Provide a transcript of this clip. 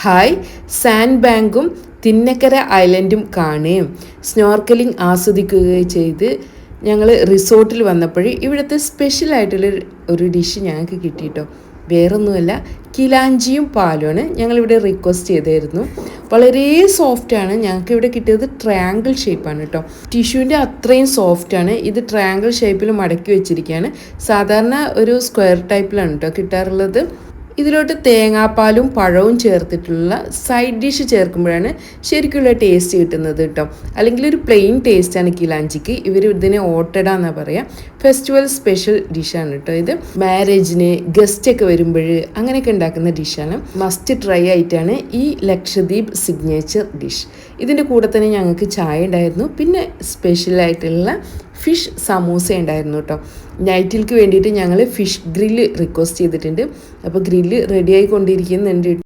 Hi sand ബാങ്കും തിന്നക്കര ഐലൻഡും കാണുകയും snorkelling ആസ്വദിക്കുകയും ചെയ്ത് ഞങ്ങൾ റിസോർട്ടിൽ വന്നപ്പോൾ ഇവിടുത്തെ സ്പെഷ്യലായിട്ടുള്ള ഒരു ഡിഷ് ഞങ്ങൾക്ക് കിട്ടിയിട്ടോ. വേറൊന്നുമല്ല കിലാഞ്ചിയും പാലുമാണ് ഞങ്ങളിവിടെ റിക്വസ്റ്റ് ചെയ്തായിരുന്നു. വളരെ സോഫ്റ്റാണ് ഞങ്ങൾക്ക് ഇവിടെ കിട്ടിയത് ട്രയാങ്കിൾ ഷേപ്പാണ് കേട്ടോ ടിഷ്യൂവിന്റെ അത്രയും സോഫ്റ്റാണ് ഇത് ട്രയാങ്കിൾ ഷേപ്പിൽ മടക്കി വെച്ചിരിക്കുകയാണ്. സാധാരണ ഒരു സ്ക്വയർ ടൈപ്പിലാണ് കേട്ടോ കിട്ടാറുള്ളത്. ഇതിലോട്ട് തേങ്ങാപ്പാലും പഴവും ചേർത്തിട്ടുള്ള സൈഡ് ഡിഷ് ചേർക്കുമ്പോഴാണ് ശരിക്കുള്ള ടേസ്റ്റ് കിട്ടുന്നത് കേട്ടോ അല്ലെങ്കിൽ ഒരു പ്ലെയിൻ ടേസ്റ്റാണ് കിലാഞ്ചിക്ക്. ഇവർ ഇതിനെ ഓട്ടഡ എന്നാ പറയുക ഫെസ്റ്റിവൽ സ്പെഷ്യൽ ഡിഷാണ് കേട്ടോ ഇത്. മാരേജിന് ഗസ്റ്റ് ഒക്കെ വരുമ്പോൾ അങ്ങനെയൊക്കെ ഉണ്ടാക്കുന്ന ഡിഷാണ് മസ്റ്റ് ട്രൈ ആയിട്ടാണ് ഈ ലക്ഷദ്വീപ് സിഗ്നേച്ചർ ഡിഷ് ഇതിന്റെ കൂടെ തന്നെ ഞങ്ങൾക്ക് ചായ ഉണ്ടായിരുന്നു. പിന്നെ സ്പെഷ്യലായിട്ടുള്ള ഫിഷ് സമൂസ ഉണ്ടായിരുന്നു കേട്ടോ നൈറ്റിൽക്ക് വേണ്ടിയിട്ട് ഞങ്ങൾ ഫിഷ് ഗ്രില്ല് റിക്വസ്റ്റ് ചെയ്തിട്ടുണ്ട്. അപ്പോൾ ഗ്രില്ല് റെഡി ആയിക്കൊണ്ടിരിക്കുന്നുണ്ട്.